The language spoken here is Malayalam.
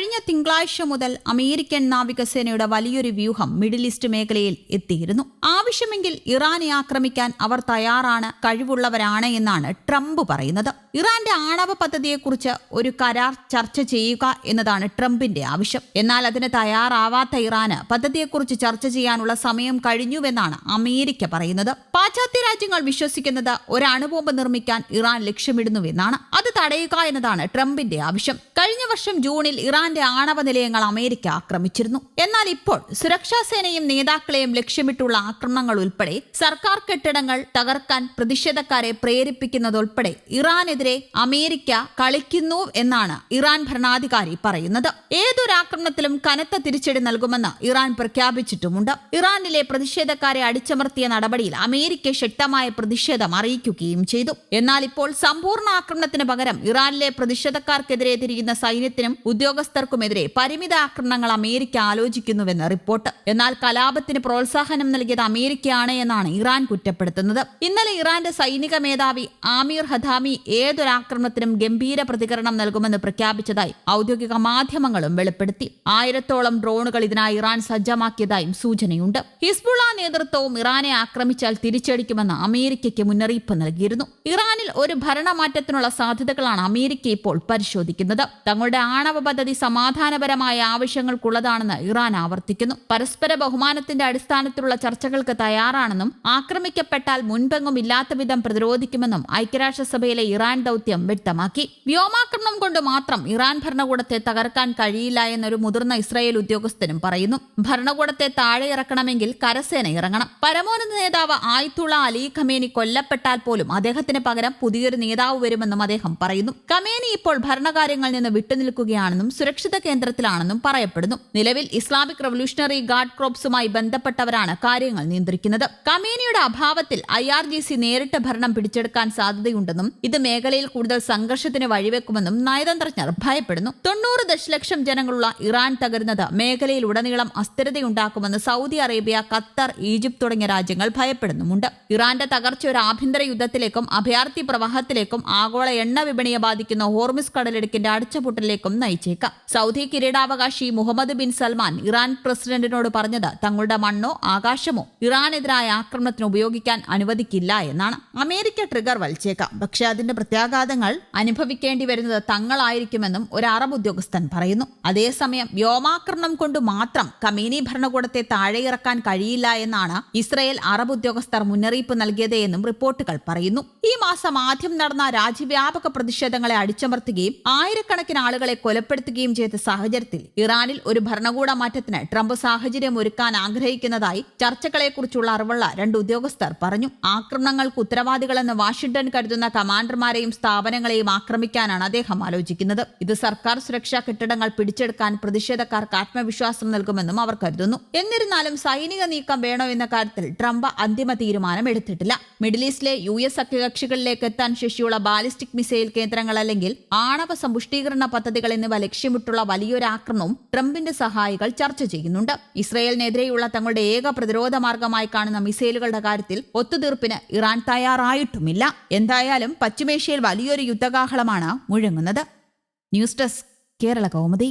കഴിഞ്ഞ തിങ്കളാഴ്ച മുതൽ അമേരിക്കൻ നാവികസേനയുടെ വലിയൊരു വ്യൂഹം മിഡിൽ ഈസ്റ്റ് മേഖലയിൽ എത്തിയിരുന്നു. ആവശ്യമെങ്കിൽ ഇറാനെ ആക്രമിക്കാൻ അവർ തയ്യാറാണ് കഴിവുള്ളവരാണ് എന്നാണ് ട്രംപ് പറയുന്നത്. ഇറാന്റെ ആണവ പദ്ധതിയെക്കുറിച്ച് ഒരു കരാർ ചർച്ച ചെയ്യുക എന്നതാണ് ട്രംപിന്റെ ആവശ്യം. എന്നാൽ അതിന് തയ്യാറാവാത്ത ഇറാന് പദ്ധതിയെക്കുറിച്ച് ചർച്ച ചെയ്യാനുള്ള സമയം കഴിഞ്ഞുവെന്നാണ് അമേരിക്ക പറയുന്നത്. പാശ്ചാത്യ രാജ്യങ്ങൾ വിശ്വസിക്കുന്നത് ഒരു അണുബോംബ് നിർമ്മിക്കാൻ ഇറാൻ ലക്ഷ്യമിടുന്നുവെന്നാണ്. അത് തടയുക എന്നതാണ് ട്രംപിന്റെ ആവശ്യം. കഴിഞ്ഞ വർഷം ജൂണിൽ ഇറാന്റെ ആണവ നിലയങ്ങൾ അമേരിക്ക ആക്രമിച്ചിരുന്നു. എന്നാൽ ഇപ്പോൾ സുരക്ഷാ സേനയും നേതാക്കളെയും ലക്ഷ്യമിട്ടുള്ള ആക്രമണങ്ങൾ ഉൾപ്പെടെ സർക്കാർ കെട്ടിടങ്ങൾ തകർക്കാൻ പ്രതിഷേധക്കാരെ പ്രേരിപ്പിക്കുന്നതുൾപ്പെടെ ഇറാനെതിരെ അമേരിക്ക കളിക്കുന്നു എന്നാണ് ഇറാൻ ഭരണാധികാരി പറയുന്നത്. ഏതൊരാക്രമണത്തിലും കനത്ത തിരിച്ചടി നൽകുമെന്ന് ഇറാൻ പ്രഖ്യാപിച്ചിട്ടുമുണ്ട്. ഇറാനിലെ പ്രതിഷേധക്കാരെ അടിച്ചമർത്തിയ നടപടിയിൽ അമേരിക്ക ശക്തമായ പ്രതിഷേധം അറിയിക്കുകയും ചെയ്തു. എന്നാൽ ഇപ്പോൾ സമ്പൂർണ ആക്രമണത്തിന് പകരം ഇറാനിലെ പ്രതിഷേധക്കാർക്കെതിരെ തിരിയുന്ന സൈന്യത്തിനും ഉദ്യോഗസ്ഥർക്കുമെതിരെ പരിമിത ആക്രമണങ്ങൾ അമേരിക്ക ആലോചിക്കുന്നുവെന്ന് റിപ്പോർട്ട്. എന്നാൽ കലാപത്തിന് പ്രോത്സാഹനം നൽകിയത് അമേരിക്കയാണ് എന്നാണ് ഇറാൻ കുറ്റപ്പെടുത്തുന്നത്. ഇന്നലെ ഇറാന്റെ സൈനിക മേധാവി ആമീർ ഹദാമി ഏതൊരാക്രമണത്തിനും ഗംഭീര പ്രതികരണം നൽകുമെന്ന് പ്രഖ്യാപിച്ചതായി ഔദ്യോഗിക മാധ്യമങ്ങളും വെളിപ്പെടുത്തി. ആയിരത്തോളം ഡ്രോണുകൾ ഇതിനായി ഇറാൻ സജ്ജമാക്കിയതായും സൂചനയുണ്ട്. ഹിസ്ബുള്ള നേതൃത്വവും ഇറാനെ ആക്രമിച്ചാൽ തിരിച്ചടിക്കുമെന്ന് അമേരിക്കയ്ക്ക് മുന്നറിയിപ്പ് നൽകിയിരുന്നു. ഇറാനിൽ ഒരു ഭരണമാറ്റത്തിനുള്ള സാധ്യതകളാണ് അമേരിക്ക ഇപ്പോൾ പരിശോധിക്കുന്നത്. തങ്ങളുടെ ആണവ പദ്ധതി സമാധാനപരമായ ആവശ്യങ്ങൾക്കുള്ളതാണെന്ന് ഇറാൻ ആവർത്തിക്കുന്നു. പരസ്പര ബഹുമാനത്തിന്റെ അടിസ്ഥാനത്തിലുള്ള ചർച്ചകൾക്ക് തയ്യാറാണെന്നും ആക്രമിക്കപ്പെട്ടാൽ മുൻപെങ്ങും ഇല്ലാത്ത വിധം പ്രതിരോധിക്കുമെന്നും ഐക്യരാഷ്ട്രസഭയിലെ ഇറാൻ ദൗത്യം വ്യക്തമാക്കി. വ്യോമാക്രമണം കൊണ്ട് മാത്രം ഇറാൻ ഭരണകൂടത്തെ തകർക്കാൻ കഴിയില്ല എന്നൊരു മുതിർന്ന ഇസ്രായേൽ ഉദ്യോഗസ്ഥനും പറയുന്നു. ഭരണകൂടത്തെ താഴെ ഇറക്കണമെങ്കിൽ കരസേന ഇറങ്ങണം. പരമോന്നത നേതാവ് ആയിത്തുള്ള അലി ഖമേനി കൊല്ലപ്പെട്ടാൽ പോലും അദ്ദേഹത്തിന് പകരം പുതിയൊരു നേതാവ് വരുമെന്നും അദ്ദേഹം പറയുന്നു. ഖമേനി ഇപ്പോൾ ഭരണകാര്യങ്ങളിൽ നിന്ന് വിട്ടുനിൽക്കുകയാണെന്നും സുരക്ഷിത കേന്ദ്രത്തിലാണെന്നും പറയപ്പെടുന്നു. നിലവിൽ ഇസ്ലാമിക് റവല്യൂഷണറി ഗാർഡ് ക്രോപ്സുമായി ബന്ധപ്പെട്ടവരാണ് കാര്യങ്ങൾ നിയന്ത്രിക്കുന്നത്. കമീനിയുടെ അഭാവത്തിൽ ഐ ആർ ജി സി നേരിട്ട് ഭരണം പിടിച്ചെടുക്കാൻ സാധ്യതയുണ്ടെന്നും ഇത് മേഖലയിൽ കൂടുതൽ സംഘർഷത്തിന് വഴിവെക്കുമെന്നും നയതന്ത്രജ്ഞർ ഭയപ്പെടുന്നു. തൊണ്ണൂറ് ദശലക്ഷം ജനങ്ങളുള്ള ഇറാൻ തകരുന്നത് മേഖലയിൽ ഉടനീളം അസ്ഥിരതയുണ്ടാക്കുമെന്ന് സൗദി അറേബ്യ ഖത്തർ ഈജിപ്ത് തുടങ്ങിയ രാജ്യങ്ങൾ ഭയപ്പെടുന്നുമുണ്ട്. ഇറാന്റെ തകർച്ച ഒരു ആഭ്യന്തര യുദ്ധത്തിലേക്കും അഭയാർത്ഥി പ്രവാഹത്തിലേക്കും ആഗോള എണ്ണ വിപണിയെ ബാധിക്കുന്ന ഹോർമിസ് കടലിടുക്കിന്റെ അടച്ചുപൂട്ടലിലേക്കും നയിച്ചേക്കാം. സൗദി കിരീടാവകാശി മുഹമ്മദ് ബിൻ സൽമാൻ ഇറാൻ പ്രസിഡന്റിനോട് പറഞ്ഞത് തങ്ങളുടെ മണ്ണോ ആകാശമോ ഇറാനെതിരായ ആക്രമണത്തിന് ഉപയോഗിക്കാൻ അനുവദിക്കില്ല എന്നാണ്. അമേരിക്ക ട്രിഗർ വലിച്ചേക്കാം. പക്ഷേ അതിന്റെ പ്രത്യാഘാതങ്ങൾ അനുഭവിക്കേണ്ടി വരുന്നത് തങ്ങളായിരിക്കുമെന്നും ഒരു അറബ് ഉദ്യോഗസ്ഥൻ പറയുന്നു. അതേസമയം വ്യോമാക്രമണം കൊണ്ട് മാത്രം കമീനി ഭരണകൂടത്തെ താഴെയിറക്കാൻ കഴിയില്ല എന്നാണ് ഇസ്രയേൽ അറബ് ഉദ്യോഗസ്ഥർ മുന്നറിയിപ്പ് നൽകിയത് എന്നും റിപ്പോർട്ടുകൾ പറയുന്നു. ഈ മാസം ആദ്യം നടന്ന രാജ്യവ്യാപക പ്രതിഷേധങ്ങളെ അടിച്ചമർത്തുകയും ആയിരക്കണക്കിന് ആളുകളെ കൊലപ്പെടുത്തുകയും ചെയ്ത സാഹചര്യത്തിൽ ഇറാനിൽ ഒരു ഭരണകൂട മാറ്റത്തിന് ട്രംപ് സാഹചര്യം ഒരുക്കാൻ ആഗ്രഹിക്കുന്നതായി ചർച്ചകളെക്കുറിച്ചുള്ള അറിവുള്ള രണ്ട് ഉദ്യോഗസ്ഥർ പറഞ്ഞു. ആക്രമണങ്ങൾക്ക് ഉത്തരവാദികളെന്ന് വാഷിംഗ്ടൺ കരുതുന്ന കമാൻഡർമാരെയും സ്ഥാപനങ്ങളെയും ആക്രമിക്കാനാണ് അദ്ദേഹം ആലോചിക്കുന്നത്. ഇത് സർക്കാർ സുരക്ഷാ കെട്ടിടങ്ങൾ പിടിച്ചെടുക്കാൻ പ്രതിഷേധക്കാർക്ക് ആത്മവിശ്വാസം നൽകുമെന്നും അവർ കരുതുന്നു. എന്നിരുന്നാലും സൈനിക നീക്കം വേണോ എന്ന കാര്യത്തിൽ ട്രംപ് അന്തിമ തീരുമാനം എടുത്തിട്ടില്ല മിഡിൽ ഈസ്റ്റിലെ യു എസ് സഖ്യകക്ഷികളിലേക്ക് എത്താൻ ശേഷിയുള്ള ബാലിസ്റ്റിക് മിസൈൽ കേന്ദ്രങ്ങൾ അല്ലെങ്കിൽ ആണവ സമ്പുഷ്ടീകരണ പദ്ധതികൾ എന്നിവ ലക്ഷ്യമിട്ടുള്ള വലിയൊരു ആക്രമണവും ട്രംപിന്റെ സഹായികൾ ചർച്ച ചെയ്യുന്നുണ്ട്. ഇസ്രയേലിനെതിരെയുള്ള തങ്ങളുടെ ഏക പ്രതിരോധ മാർഗമായി കാണുന്ന മിസൈലുകളുടെ കാര്യത്തിൽ ഒത്തുതീർപ്പിന് ഇറാൻ തയ്യാറായിട്ടുമില്ല. എന്തായാലും പശ്ചിമേഷ്യയിൽ വലിയൊരു യുദ്ധകാഹളമാണ് മുഴങ്ങുന്നത്. News desk Kerala Kaumudi.